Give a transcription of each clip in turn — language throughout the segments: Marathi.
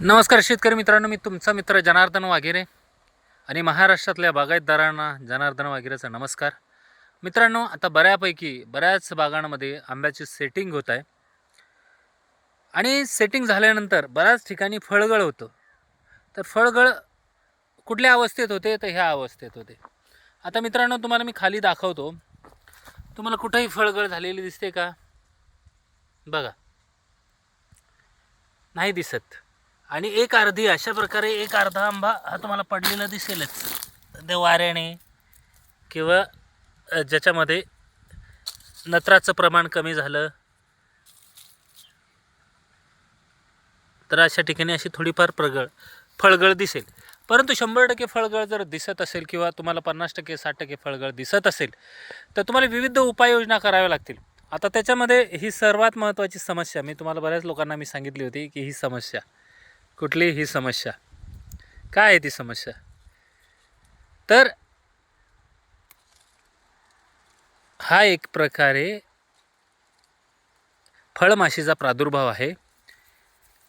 नमस्कार शेतकरी मित्रांनो मी तुमचा मित्र जनार्दन वाघेरे आणि महाराष्ट्रातल्या बागायतदारांना जनार्दन वाघेरेचा नमस्कार. मित्रांनो आता बऱ्यापैकी बऱ्याच बागांमध्ये आंब्याची सेटिंग होत आहे. आणि सेटिंग झाल्यानंतर बऱ्याच ठिकाणी फळगळ होतं. तर फळगळ कुठल्या अवस्थेत होते? तर ह्या अवस्थेत होते. आता मित्रांनो तुम्हाला मी खाली दाखवतो. तुम्हाला कुठंही फळगळ झालेली दिसते का? बघा. नाही दिसत. आणि एक अर्धी अशा प्रकारे एक अर्धा आंबा हा तुम्हाला पडलेला दिसेलच. ते वाऱ्याने किंवा ज्याच्यामध्ये नत्राचं प्रमाण कमी झालं. तर अशा ठिकाणी अशी थोडीफार प्रगळ फळगळ दिसेल. परंतु शंभर टक्के फळगळ जर दिसत असेल किंवा तुम्हाला पन्नास टक्के साठ टक्के फळगळ दिसत असेल तर तुम्हाला विविध उपाययोजना कराव्या लागतील. आता त्याच्यामध्ये ही सर्वात महत्त्वाची समस्या मी तुम्हाला बऱ्याच लोकांना मी सांगितली होती की ही समस्या. कुठली ही समस्या. काय आहे ती समस्या? तर हा एक प्रकारे फळमाशीचा प्रादुर्भाव आहे.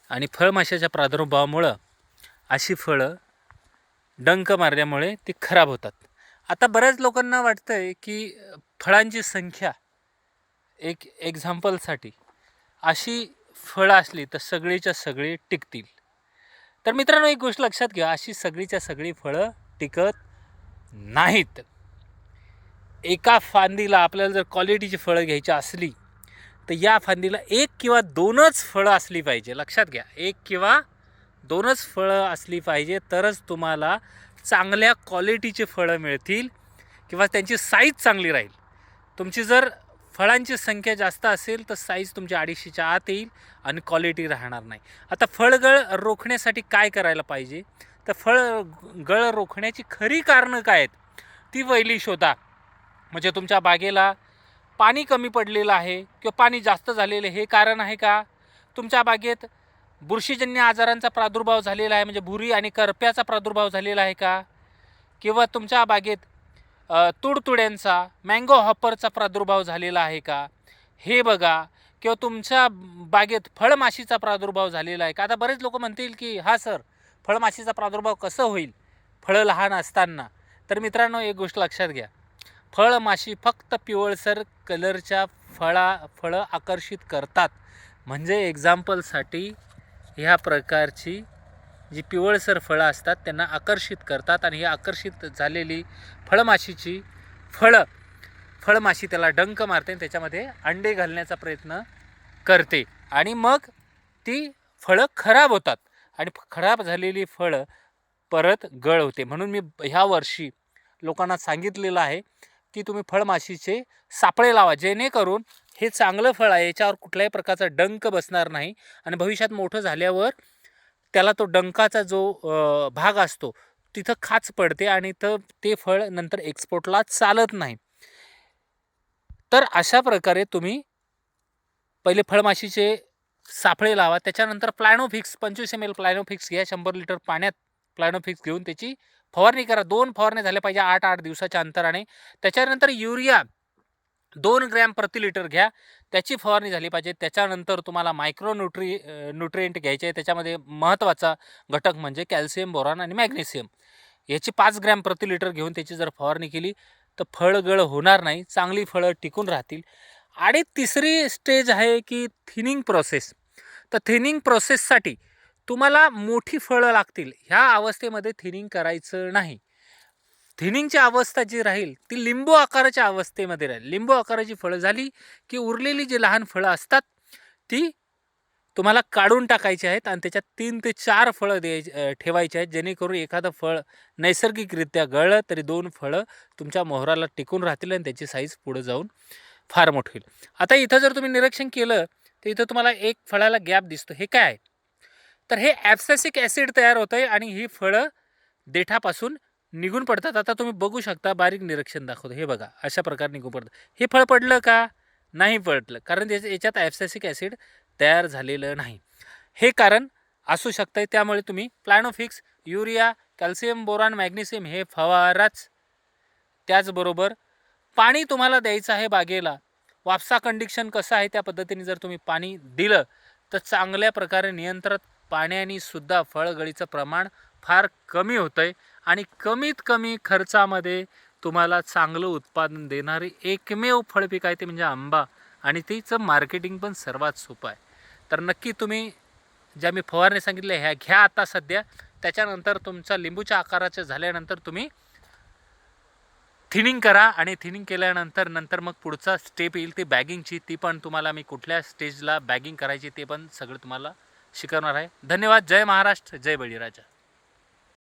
आणि फळमाशाच्या प्रादुर्भावामुळं अशी फळं डंक मारल्यामुळे ती खराब होतात. आता बऱ्याच लोकांना वाटतं आहे की फळांची संख्या एक एक्झाम्पलसाठी अशी फळं असली तर सगळीच्या सगळी टिकतील. तर मित्रांनो एक गोष्ट लक्षात घ्या अशी सगळीच्या सगळी फळं टिकत नाहीत. एका फांदीला आपल्याला जर क्वालिटीची फळं घ्यायची असली तर या फांदीला एक किंवा दोनच फळं असली पाहिजे. लक्षात घ्या एक किंवा दोनच फळं असली पाहिजे तरच तुम्हाला चांगल्या क्वालिटीची फळं मिळतील किंवा त्यांची साईज चांगली राहील. तुमची जर फळांची संख्या जास्त असेल तर साईज तुमच्या अडीचशेच्या आत येईल आणि क्वालिटी राहणार नाही. आता फळगळ रोखण्यासाठी काय करायला पाहिजे? तर फळ गळ रोखण्याची खरी कारणं काय आहेत? ती वैली शोधा. म्हणजे तुमच्या बागेला पाणी कमी पडलेलं आहे किंवा पाणी जास्त झालेलं हे कारण आहे का? तुमच्या बागेत बुरशीजन्य आजारांचा प्रादुर्भाव झालेला आहे म्हणजे भुरी आणि करप्याचा प्रादुर्भाव झालेला आहे का? किंवा तुमच्या बागेत तुडतुड्यांचा मँगो हॉपरचा प्रादुर्भाव झालेला आहे का? हे बघा. किंवा तुमच्या बागेत फळमाशीचा प्रादुर्भाव झालेला आहे का? आता बरेच लोक म्हणतील की हा सर फळमाशीचा प्रादुर्भाव कसं होईल? फळं लहान असताना. तर मित्रांनो एक गोष्ट लक्षात घ्या. फळमाशी फक्त पिवळसर कलरच्या फळा फळं आकर्षित करतात. म्हणजे एक्झाम्पलसाठी ह्या प्रकारची जी पिवळसर फळं असतात त्यांना आकर्षित करतात आणि ही आकर्षित झालेली फळमाशीची फळं फळमाशी त्याला डंक मारते आणि त्याच्यामध्ये अंडे घालण्याचा प्रयत्न करते. आणि मग ती फळं खराब होतात आणि फ- खराब झालेली फळं परत गळ होते. म्हणून मी ह्या वर्षी लोकांना सांगितलेलं आहे की तुम्ही फळमाशीचे सापळे लावा जेणेकरून हे चांगलं फळ आहे याच्यावर कुठल्याही प्रकारचा डंक बसणार नाही आणि भविष्यात मोठं झाल्यावर त्याला तो डंकाचा जो भाग असतो तिथं खाच पडते आणि तर ते फळ नंतर एक्सपोर्टला चालत नाही. तर अशा प्रकारे तुम्ही पहिले फळमाशीचे सापळे लावा त्याच्यानंतर प्लॅनोफिक्स पंचवीस एम एल प्लॅनोफिक्स घ्या शंभर लिटर पाण्यात प्लॅनोफिक्स घेऊन त्याची फवारणी करा. दोन फवारणी झाल्या पाहिजे आठ आठ दिवसाच्या अंतराने. त्याच्यानंतर युरिया दोन ग्रॅम प्रति लिटर घ्या. त्याची फवारणी झाली पाहिजे. त्याच्यानंतर तुम्हाला मायक्रो न्यूट्री न्यूट्रिएंट घ्यायचे. आहे त्याच्यामध्ये महत्त्वाचा घटक म्हणजे कॅल्शियम बोरॉन आणि मॅग्नेशियम. याची पाच ग्रॅम प्रति लिटर घेऊन त्याची जर फवारणी केली तर फळगळ होणार नाही. चांगली फळं टिकून राहतील. आणि तिसरी स्टेज आहे की थिनिंग प्रोसेस. तर थिनिंग प्रोसेससाठी तुम्हाला मोठी फळं लागतील. ह्या अवस्थेमध्ये थिनिंग करायचं नाही. थिनिंगची अवस्था जी राहील ती लिंबू आकाराच्या अवस्थेमध्ये राहील. लिंबू आकाराची फळं झाली की उरलेली जी लहान फळं असतात ती तुम्हाला काढून टाकायची आहेत आणि त्याच्यात तीन ते चार फळं द्याय ठेवायची आहेत. जेणेकरून एखादं फळ नैसर्गिकरित्या गळलं तरी दोन फळं तुमच्या मोहराला टिकून राहतील आणि त्याची साईज पुढं जाऊन फार मोठी होईल. आता इथं जर तुम्ही निरीक्षण केलं तर इथं तुम्हाला एक फळाला गॅप दिसतो. हे काय आहे? तर हे ॲप्सॅसिक ॲसिड तयार होतं आहे आणि ही फळं देठापासून निघून पडतात. आता तुम्ही बघू शकता बारीक निरीक्षण दाखवतो. हे बघा अशा प्रकारे निघून पडतं हे फळ पडलं का? नाही पडलं. कारण त्याच्या याच्यात ॲप्सॅसिक ॲसिड तयार झालेलं नाही. हे कारण असू शकतं त्यामुळे तुम्ही Planofix urea calcium boron magnesium हे फवाराच. त्याचबरोबर पाणी तुम्हाला द्यायचं आहे बागेला. वापसा कंडिक्शन कसं आहे त्या पद्धतीने जर तुम्ही पाणी दिलं तर चांगल्या प्रकारे नियंत्रित पाण्याने सुद्धा फळगळीचं प्रमाण फार कमी होतं आहे आणि कमीत कमी खर्चामध्ये तुम्हाला चांगलं उत्पादन देणारी एकमेव फळपीक आहे ते म्हणजे आंबा. आणि तिचं मार्केटिंग पण सर्वात सोपं आहे. तर नक्की तुम्ही ज्या मी फवारणी सांगितल्या ह्या घ्या आता सध्या. त्याच्यानंतर तुमचा लिंबूच्या आकाराचं झाल्यानंतर तुम्ही थिनिंग करा आणि थिनिंग केल्यानंतर नंतर मग पुढचा स्टेप येईल ती बॅगिंगची. ती पण तुम्हाला मी कुठल्या स्टेजला बॅगिंग करायची ते पण सगळं तुम्हाला शिकवणार आहे. धन्यवाद. जय महाराष्ट्र. जय बळीराजा.